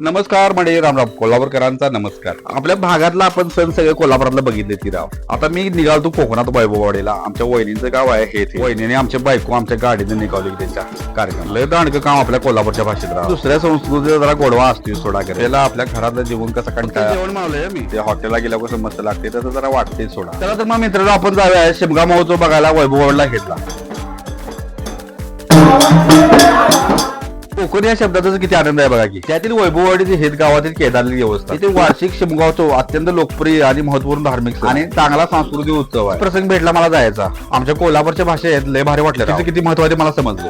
नमस्कार म्हणजे रामराम कोल्हापूरकरांचा नमस्कार. आपल्या भागातला आपण सण सगळे कोल्हापुरातला बघितले ती राव. आता मी निघालतो कोकणात वैभववाडीला. आमच्या वहिनीचं गाव आहे हे ते. वहिनीने आमच्या बायको आमच्या गाडीने निघावली त्यांच्या कार्यक्रम लय दांडकं काम आपल्या कोल्हापूरच्या भाषेत राव. दुसऱ्या संस्कृतीचा जरा गोडवा असतो सोडा त्याला आपल्या घरातलं जेवण कसं कंटाळा. जेवण मावलंय मी. ते हॉटेलला गेल्यावर कसं मस्त लागते तसं जरा वाटते सोडा. चला तर मग मित्रांनो आपण जाऊया. शिमगा महोत्सव बघायला वैभववाडला घेतला. कोकण या शब्दाचा किती आनंद आहे बघा की. त्यातील वैभववाडीचे हेत गावातील केदारली व्यवस्था इथे वार्षिक शिमगावचं अत्यंत लोकप्रिय आणि महत्त्वपूर्ण धार्मिक आणि चांगला सांस्कृतिक उत्सव आहे. प्रसंग भेटला मला जायचा. आमच्या कोल्हापूरच्या भाषेत लय भारी वाटलं. तिचं किती महत्त्व आहे ते मला समजलं.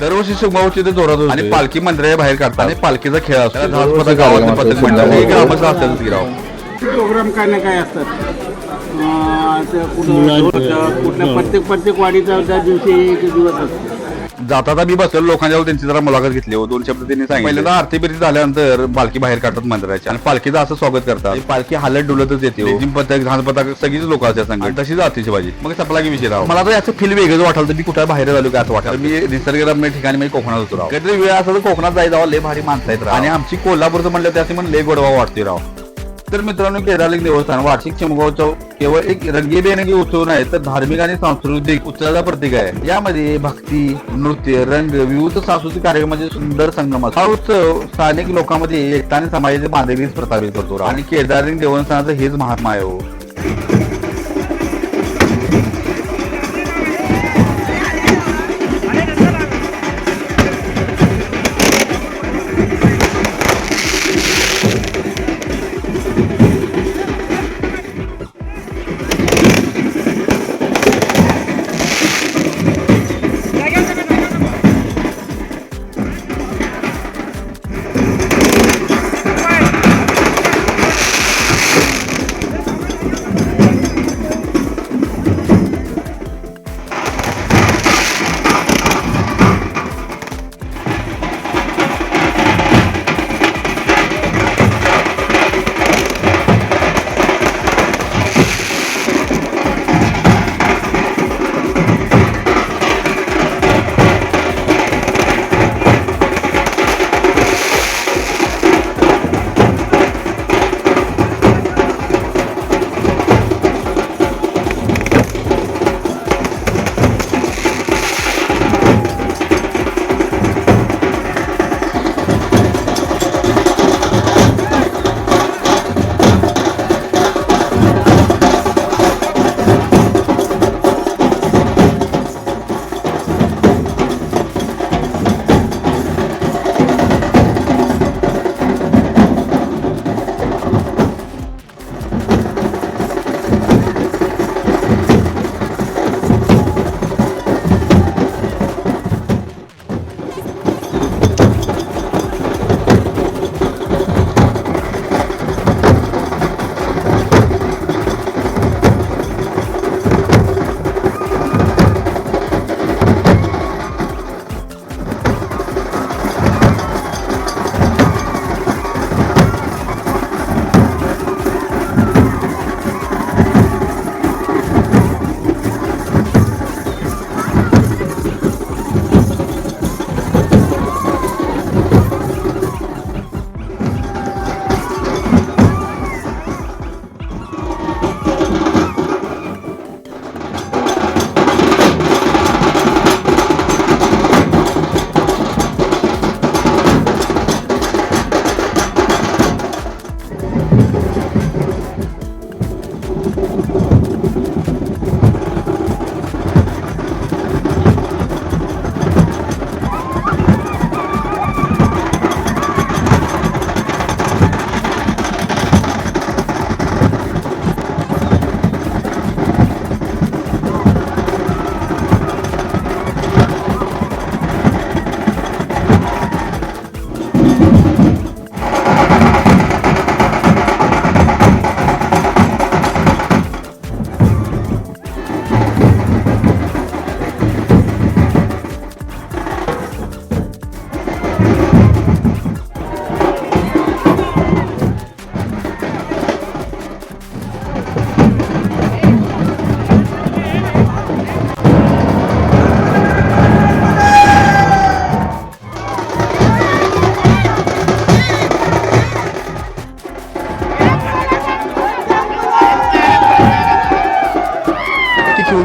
दरवर्षी शिमगावची ते जोरात आणि पालखी मंदिरा बाहेर काढतात. आणि पालखीचा खेळ असतो. पथक मंडळ हे ग्रामस्थ असतातच गिराव प्रोग्राम काय ना काय असतात. कुठं कुठल्या प्रत्येक प्रत्येक वाडीचा त्या दिवशी एक दिवस असतो. जाता मी बसलेलो लोकांच्या त्यांची जरा मुलाखत घेतली. हो दोन शब्द त्यांनी सांगितले. पहिल्यांदा आरती बिरती झाल्यानंतर पालखी बाहेर काढतात मंदिराच्या. आणि पालखीचं असं स्वागत करतात. पालखी हालत डुलतच येते लेझिम पथक झांज पथक सगळीच लोक असतात संघ तशी जाते शिवाजी मग सपला की विषय राव. मला तर याचं फील वेगळं वाटलं तर मी कुठे बाहेर झालो का असं वाटलं. मी निसर्गरम्य ठिकाणी मी कोकणात होतो राव. काहीतरी वेळ असं कोकणात जायचं लय भारी माणसं आहेत राव. आणि आमची कोल्हापूरचं म्हणलं त्याचे म्हणून लय गोडवा वाटते राव. तर मित्रांनो केदारलिंग देवस्थान वार्षिक शिमगोत्सव केवळ एक रंगीबेरंगी उत्सव नाही तर धार्मिक आणि सांस्कृतिक उत्सवाचा प्रतीक आहे. यामध्ये भक्ती नृत्य रंग विविध सांस्कृतिक कार्यक्रमाचे सुंदर संगम हा उत्सव स्थानिक लोकांमध्ये एकता आणि समाजाचे बांधिलकी प्रस्थापित करतो. आणि केदारलिंग देवस्थानाचं हेच महात्मा आहे हो.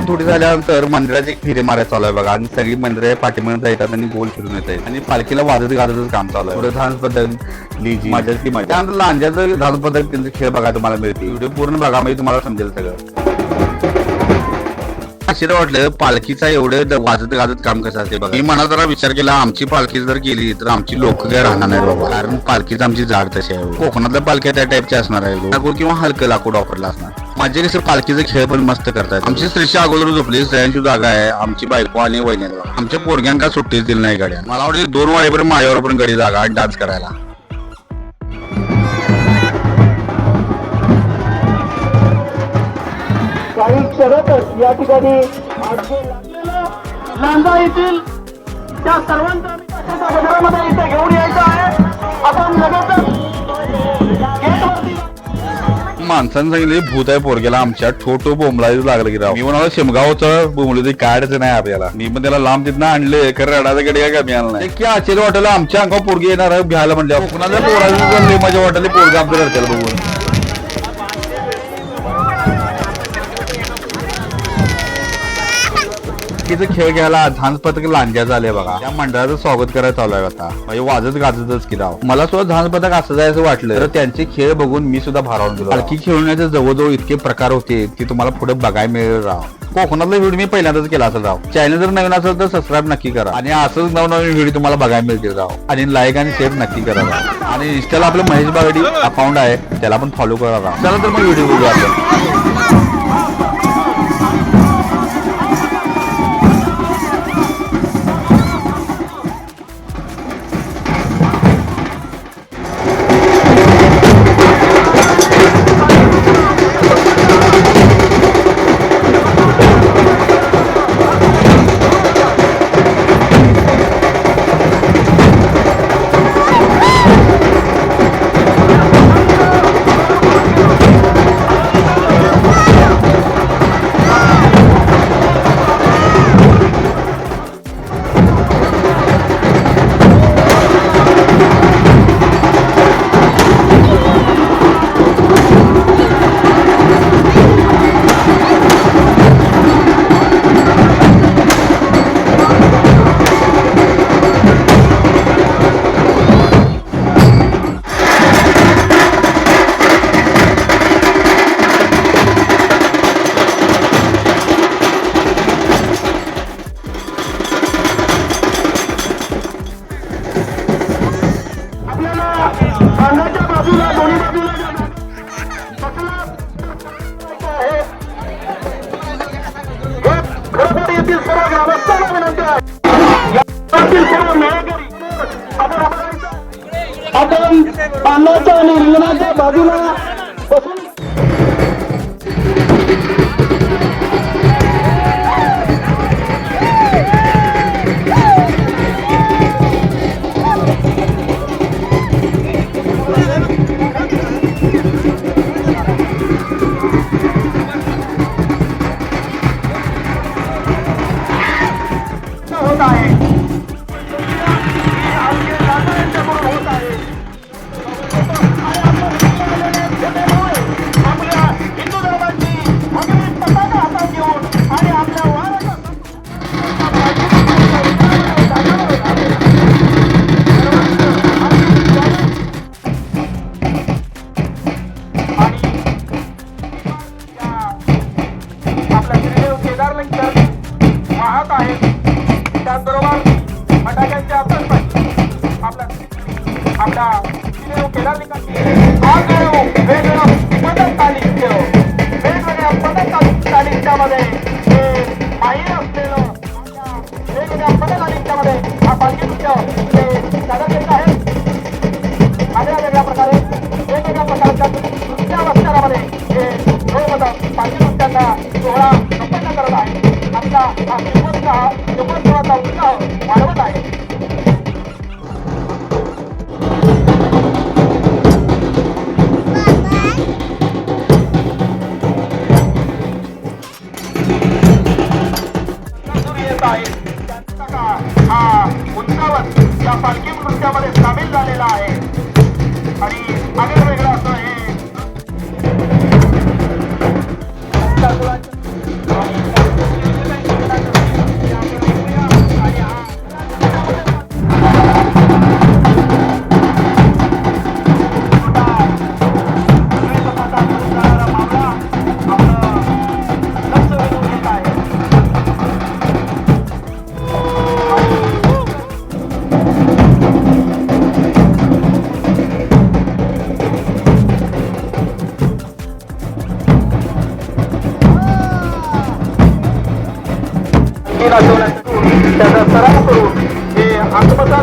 थोडी झाल्यानंतर मंदिराचे फेरे मारायला चालू आहे बघा. आणि सगळी मंदिरे पाठीमध्ये येतात आणि गोल फिरून येत आहेत आणि पालखीला वाजत गाजतच काम चालू आहे. धान पद्धत मजा ती मजा त्यानंतर लांजाचं धान पद्धत त्यांचे खेळ बघा तुम्हाला मिळतील. व्हिडिओ पूर्ण बघा म्हणजे तुम्हाला समजेल सगळं. आश्चर्य वाटलं पालखीचा एवढं वाजत गाजत काम कसं असते बघा. मी मनात जरा विचार केला आमची पालखी जर गेली तर आमची लोक काय राहणार नाही बाबा. कारण पालखीच आमची जाड तशी आहे. कोकणातल्या पालख्या त्या टाईपच्या असणार आहे लाकूड किंवा हलकं लाकूड वापरला असणार. माझे कसं पालखीचे खेळ पण मस्त करतात. आमची स्त्रीची अगोदर झोपली स्त्रियांची जागा आहे. आमची बायको आणि वहिनी आमच्या पोरग्यांका सुट्टीच दिली नाही गाड्या. मला वाटतं दोन वाजेपर्यंत माझ्यावर पण गडी जागा आणि डान्स करायला. काही या ठिकाणी लांजा येथील त्या सर्वांचा इथे घेऊन यायचं आहे? आपण लगेच माणसानं सांगितले भूत आहे पोरगेला आमच्या ठोटो बोंबलायला लागलं की राव. मी म्हणाला शेमगावचं बोंबलं ते नाही आपल्याला? मी पण त्याला लांब तिथनं आणले खरं रडाचा कडे काय कमी आला नाही. आश्चर्य वाटलं आमच्या अंगावर पोरगी येणार आहे भ्यायला म्हणल्या कोकणाच्या पोराचं लय माझ्या वाटले पोरगा आमच्या घरच्याला बघून. तिचं खेळ घ्यायला झांज पथक लांजा झाले बघा. त्या मंडळाचं स्वागत करायला चालू आहे आता. म्हणजे वाजत गाजतच की राव. मला सुद्धा झांज पथक असं जायचं वाटलं तर त्यांचे खेळ बघून मी सुद्धा भारावून गेलो. पालखी खेळण्याचे जवळजवळ इतके प्रकार होते की तुम्हाला पुढे बघायला मिळेल राव. कोकणातला व्हिडिओ मी पहिल्यांदाच केला असेल राव. चॅनल जर नवीन असेल तर सबस्क्राईब नक्की करा. आणि असंच नवनवीन व्हिडिओ तुम्हाला बघायला मिळतील राव. आणि लाईक आणि शेअर नक्की करा राव. आणि इंस्टाला आपलं महेश बागडी अकाउंट आहे त्याला पण फॉलो करा राव. चला तर मग व्हिडिओ बघू आपण. विनंती आहे या सर्व मेळकरी आपण आपण- आणि रिंगणाच्या बाजूला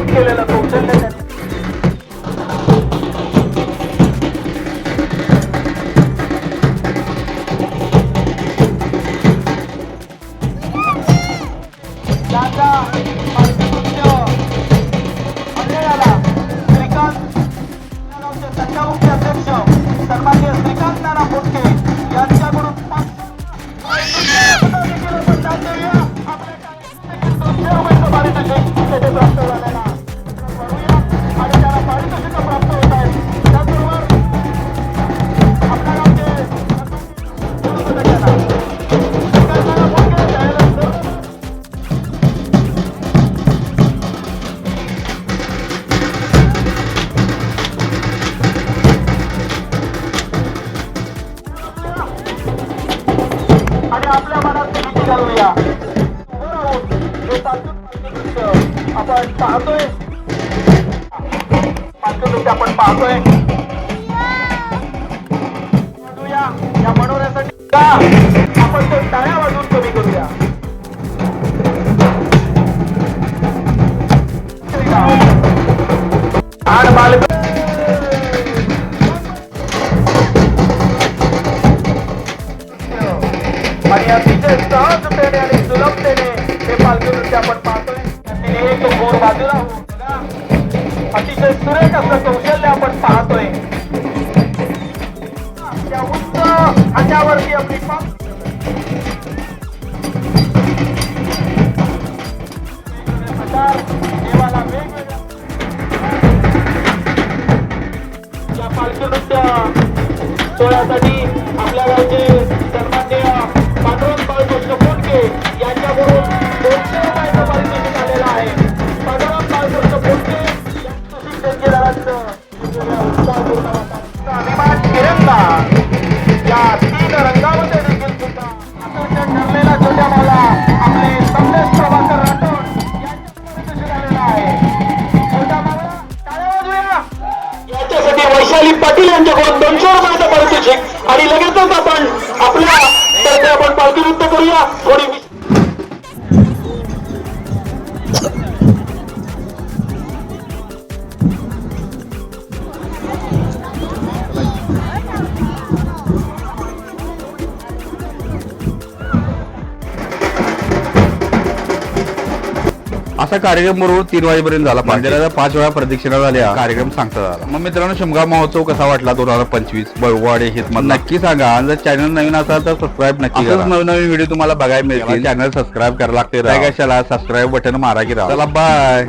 केलेलं कौशल्य आणि आणि अतिशय सहजतेने आणि सुलभतेने हे पालखी नृत्य आपण पाहतोय. त्यातील एक गोर बाजूला अतिशय सुरेख असं कौशल्य आपण पाहतोय. त्या उंच अंगावरती आपली पाच असा कार्यक्रम बरोबर तीन वाजेपर्यंत झाला. मंदिराचा पाच वेळा प्रदक्षिणा झाल्या. कार्यक्रम सांगता झाला. मग मित्रांनो शिमगा महोत्सव कसा वाटला दोन हजार पंचवीस? बळवाडे हे नक्की सांगा. आणि जर चॅनल नवीन असाल तर सबस्क्राईब नक्की करा. नवीन नवीन व्हिडिओ तुम्हाला बघायला मिळतील. चॅनल सबस्क्राईब करायला लागते कशाला? सबस्क्राईब बटन मारा की राहा. चला बाय